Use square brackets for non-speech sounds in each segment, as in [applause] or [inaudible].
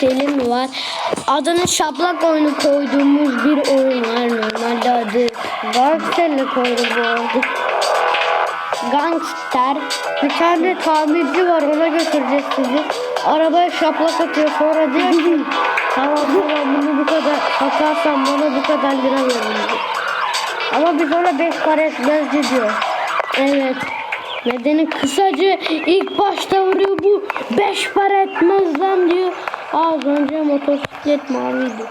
Selim var. Adını şaplak oyunu koyduğumuz bir oyun var. Normalde adı Gangster'le koydu bu arada. Gangster. Bir tane tamirci var ona götüreceğiz sizi. Arabaya şaplak atıyor sonra diyor ki tamam tamam bunu bu kadar satarsan bana bu kadar lira verin. Ama biz ona 5 para etmez diyor. Evet. Nedeni kısaca ilk başta vuruyor bu 5 para etmez lan diyor. Az önce motosiklet maviydi.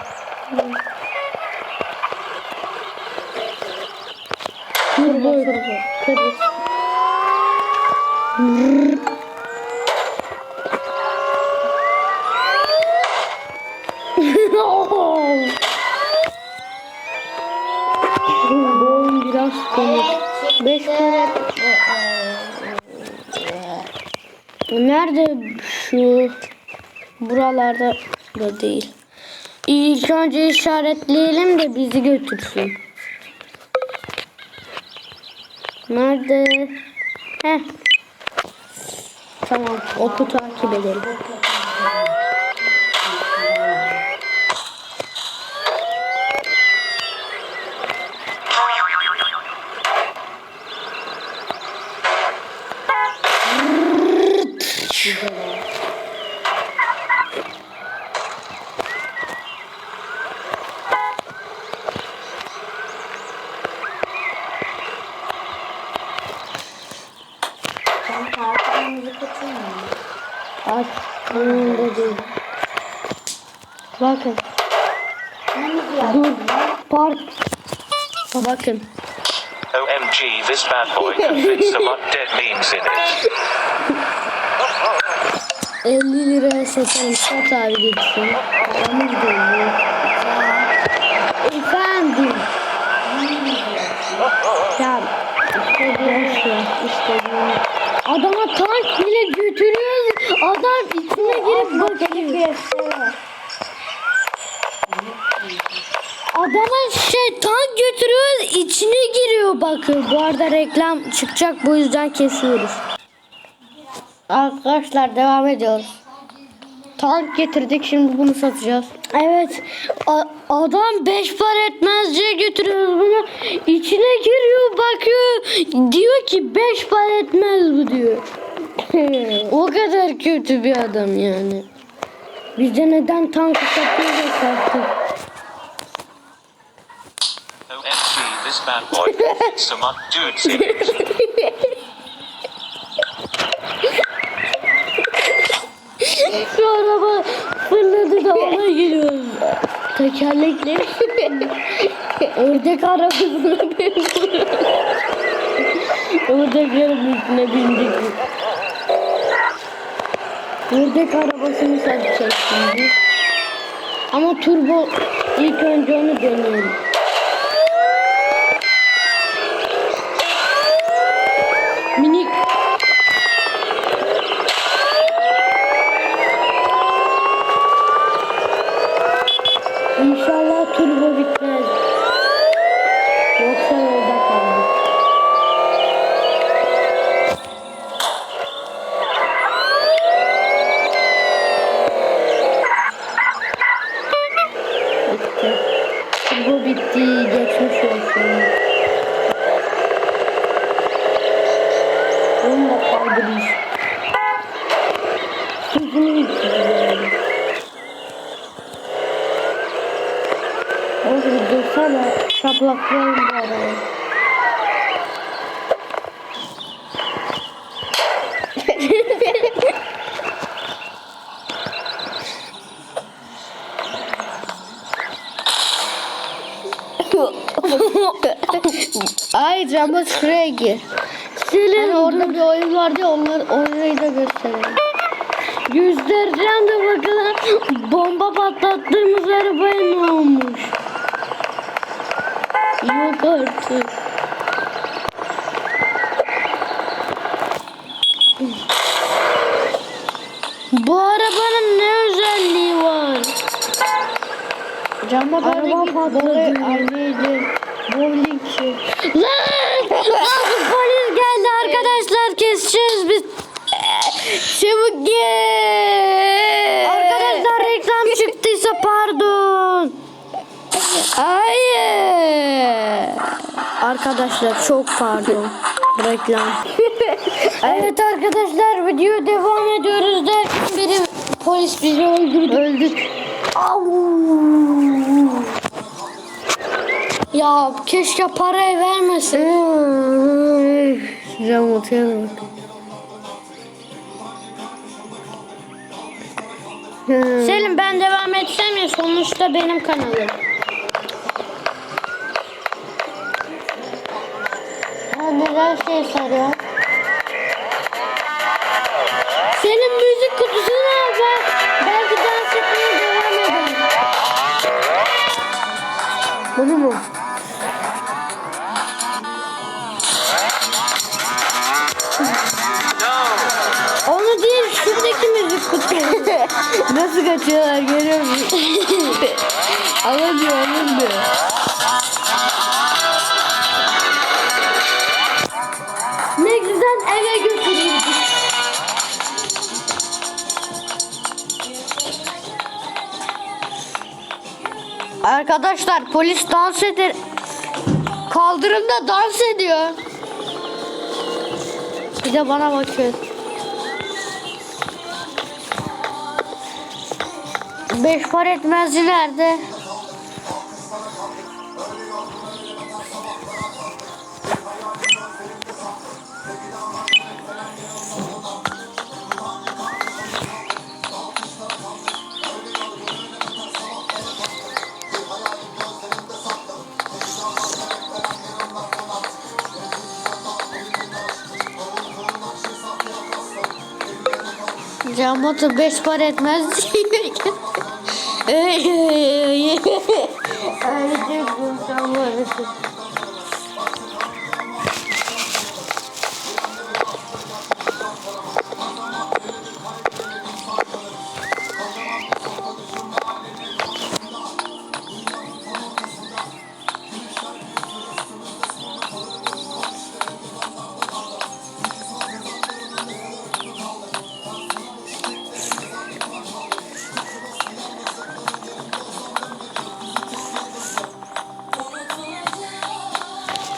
Turbo kırmızı. [laughs] Bu oyun biraz komik. 5 para Nerede şu buralarda da değil. İlk önce işaretleyelim de bizi götürsün. Nerede? Heh. Tamam, oku takip edelim. Sen parkımızı kaçırma. Aç. Önünde değil. Bakın. Dur. Park. Bakın. OMG, this bad boy can fit some dead memes in it. 50 liraya satarım. Sat abi gitsin. Paramız dolu. Efendim. Ya işte ver. İstediğini. Adama tank bile götürüyoruz. Adam içine girip bakıyor. Adama şey tank götürüyoruz içine giriyor bakıyor. Bu arada reklam çıkacak bu yüzden kesiyoruz. Arkadaşlar devam ediyoruz. Tank getirdik şimdi bunu satacağız. Evet. adam 5 para etmez diye götürüyoruz bunu. İçine giriyor bakıyor. Diyor ki 5 para etmez bu diyor. [laughs] o kadar kötü bir adam yani. Bizde neden tankı satıyoruz sattık. OMG, this bad boy dudes in it. Şu araba fırladı da ona giriyoruz. Tekerlekli. Ördek arabasına benziyor. Ördeklerin üstüne bindik. Ördek arabasını satacağız şimdi. Ama turbo ilk önce onu deneyelim. Oğlum dursana şaplaklayın bu. Ay cama şuraya gir. Senin orada bir oyun vardı ya onlar orayı da gösterelim. Göstereceğim de bakalım bomba patlattığımız arabaya ne olmuş? Yok artık. Bu arabanın ne özelliği var? Cama Araba patladı. Anneydi. Bowlingçi. Lan! Lan polis geldi arkadaşlar keseceğiz biz. Çabuk gel. Arkadaşlar reklam Arkadaşlar çok pardon. Reklam. [laughs] evet arkadaşlar video devam ediyoruz derken biri polis bizi öldürdü. Öldük. Ya keşke parayı vermesin. Size unutuyorum. Selim ben devam etsem ya sonuçta benim kanalım. Neden şey sarıyor? Senin müzik kutusunu al ben. Belki dans etmeye devam ederim. Bunu mu? Onu değil şuradaki müzik kutusu. [laughs] Nasıl kaçıyorlar görüyor musun? alamıyor alamıyor. Ne Arkadaşlar polis dans eder. Kaldırımda dans ediyor. Bir de bana bakıyor. Beş para etmezdi nerede? Cambotu beş para etmez [laughs] diyorken.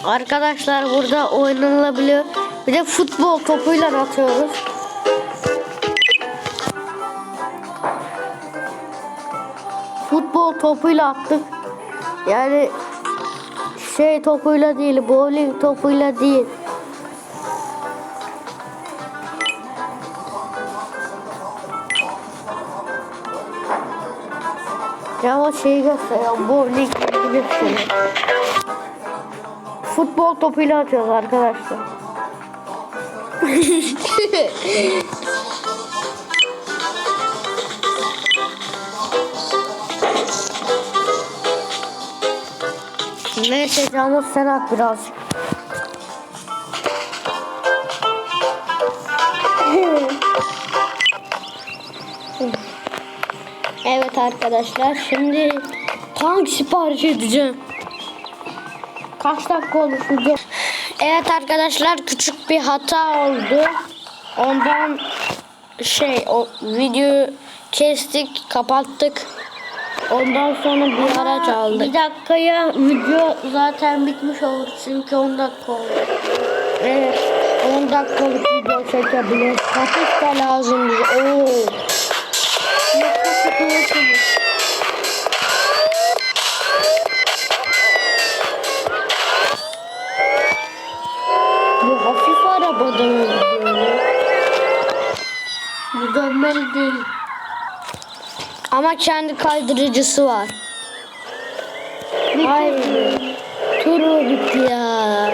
Arkadaşlar burada oynanılabiliyor. Bir de futbol topuyla atıyoruz. Futbol topuyla attık. Yani şey topuyla değil, bowling topuyla değil. Ya o şeyi gösteriyor, bowling gösteriyor. Futbol topuyla atıyoruz arkadaşlar. [laughs] Neyse canım sen at birazcık. [laughs] evet arkadaşlar şimdi tank sipariş edeceğim. Kaç dakika olmuş video? Evet arkadaşlar küçük bir hata oldu. Ondan şey o videoyu kestik, kapattık. Ondan sonra bir araç aldık. Bir dakikaya video zaten bitmiş olur çünkü 10 dakika oldu. Evet 10 dakikalık video çekebiliriz. Hafif de lazım bize. Oo. Dönmeli değil. Ama kendi kaydırıcısı var. Hayır. Turu bitti ya.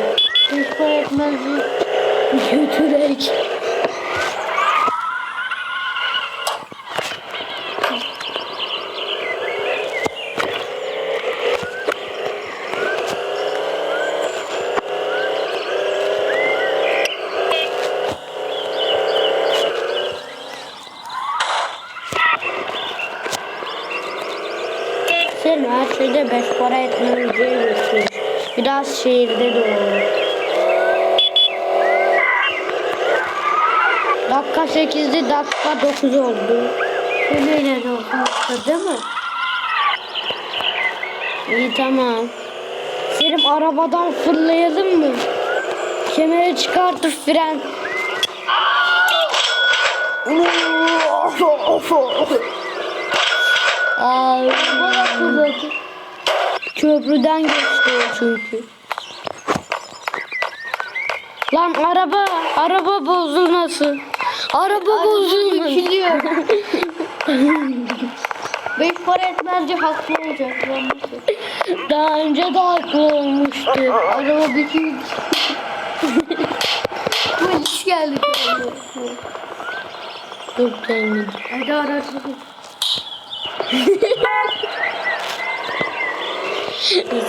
Hiç öğretmezi götürek. [laughs] Sen beş para etmemizi götür. Biraz şehirde de olur. Dakika 8'di, dakika 9 oldu. De olmuştu değil mi? İyi tamam. Oğlum arabadan fırlayalım mı? Kemeri çıkartıp fren. Ay, Köprüden geçti o çünkü. Lan araba, araba bozulmasın. Araba bozulmasın. [laughs] Beş para etmezce haklı olacak. Nasıl? Daha önce de haklı olmuştu. Araba bitiyor. [laughs] Polis geldi. Dur gelmedi. Hadi araç. [laughs]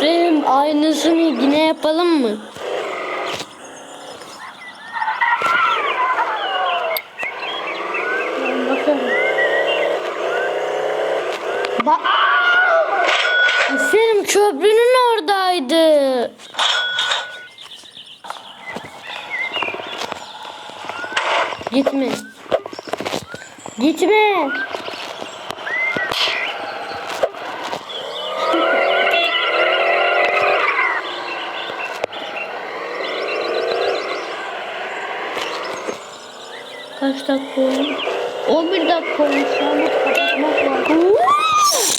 Senin aynısını yine yapalım mı? Kaç dakika oldu? 11 dakika olmuş. Anda kapatmak lazım.